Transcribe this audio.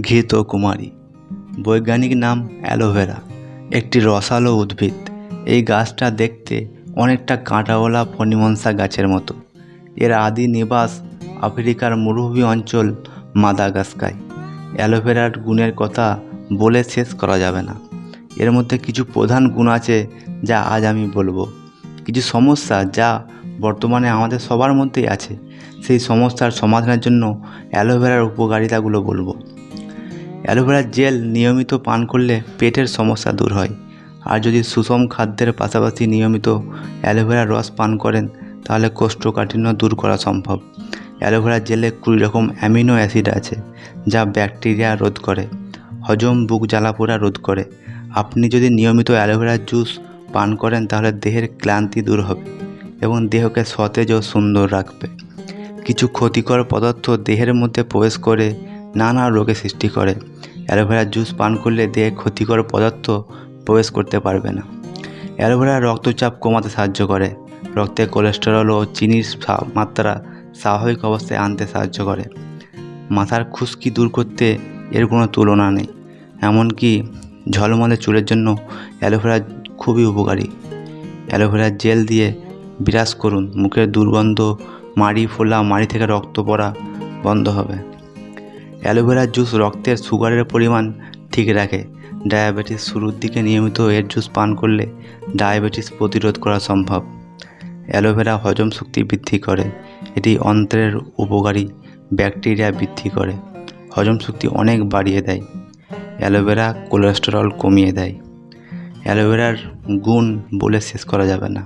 ঘৃত কুমারী। বৈজ্ঞানিক নাম অ্যালোভেরা। একটি রসালো উদ্ভিদ। এই গাছটা দেখতে অনেকটা কাঁটাওয়ালা ফণিমনসা গাছের মতো। এর আদি নিবাস আফ্রিকার মরুভূমি অঞ্চল মাদাগাস্কায় অ্যালোভেরার গুণের কথা বলে শেষ করা যাবে না। এর মধ্যে কিছু প্রধান গুণ আছে যা আজ আমি বলব। কিছু সমস্যা যা বর্তমানে আমাদের সবার মধ্যেই আছে। সেই সমস্যার সমাধানের জন্য অ্যালোভেরার উপকারিতাগুলো বলব। অ্যালোভেরার জেল নিয়মিত পান করলে পেটের সমস্যা দূর হয়। আর যদি সুষম খাদ্যের পাশাপাশি নিয়মিত অ্যালোভেরার রস পান করেন, তাহলে কোষ্ঠকাঠিন্য দূর করা সম্ভব। অ্যালোভেরার জেলে কুড়ি রকম অ্যামিনো অ্যাসিড আছে, যা ব্যাকটেরিয়া রোধ করে, হজম বুক জ্বালাপোড়া রোধ করে। আপনি যদি নিয়মিত অ্যালোভেরার জুস পান করেন, তাহলে দেহের ক্লান্তি দূর হবে এবং দেহকে সতেজ ও সুন্দর রাখবে। কিছু ক্ষতিকর পদার্থ দেহের মধ্যে প্রবেশ করে নানা রোগের সৃষ্টি করে। অ্যালোভেরার জুস পান করলে দেহে ক্ষতিকর পদার্থ প্রবেশ করতে পারবে না। অ্যালোভেরা রক্তচাপ কমাতে সাহায্য করে। রক্তে কোলেস্টেরল ও চিনির মাত্রা স্বাভাবিক অবস্থায় আনতে সাহায্য করে। মাথার খুশকি দূর করতে এর কোনো তুলনা নেই। এমনকি ঝলমলে চুলের জন্য অ্যালোভেরা খুবই উপকারী। অ্যালোভেরার জেল দিয়ে বিরাজ করুন। মুখের দুর্গন্ধ মাড়ি ফোলা মাড়ি থেকে রক্ত পড়া বন্ধ হবে। অ্যালোভেরার জুস রক্তের সুগারের পরিমাণ ঠিক রাখে। ডায়াবেটিস শুরুর দিকে নিয়মিত এর জুস পান করলে ডায়াবেটিস প্রতিরোধ করা সম্ভব। অ্যালোভেরা হজম শক্তি বৃদ্ধি করে, এটি অন্ত্রের উপকারী ব্যাকটেরিয়া বৃদ্ধি করে, হজম শক্তি অনেক বাড়িয়ে দেয়, অ্যালোভেরা কোলেস্টেরল কমিয়ে দেয়। অ্যালোভেরার গুণ বলে শেষ করা যাবে না।